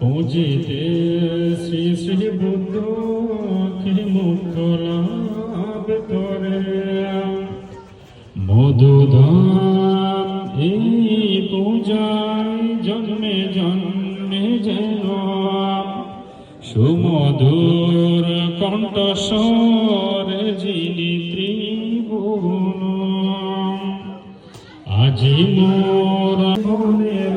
বুঝিতে শ্রী শ্রী বুদ্ধ কি মুক্ত লাভ করে। মধুধাম এই পূজায় জন্মে জন্মে যেন সুমধুর কণ্ঠস্বর যিনি ত্রিভুবন। আজি মোর মনের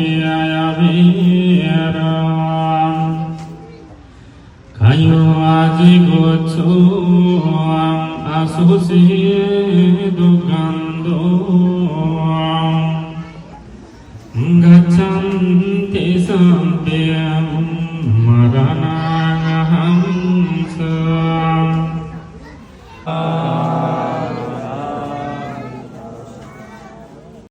يا غيرا كيواجي قطوام أسوسي دقندوام غتان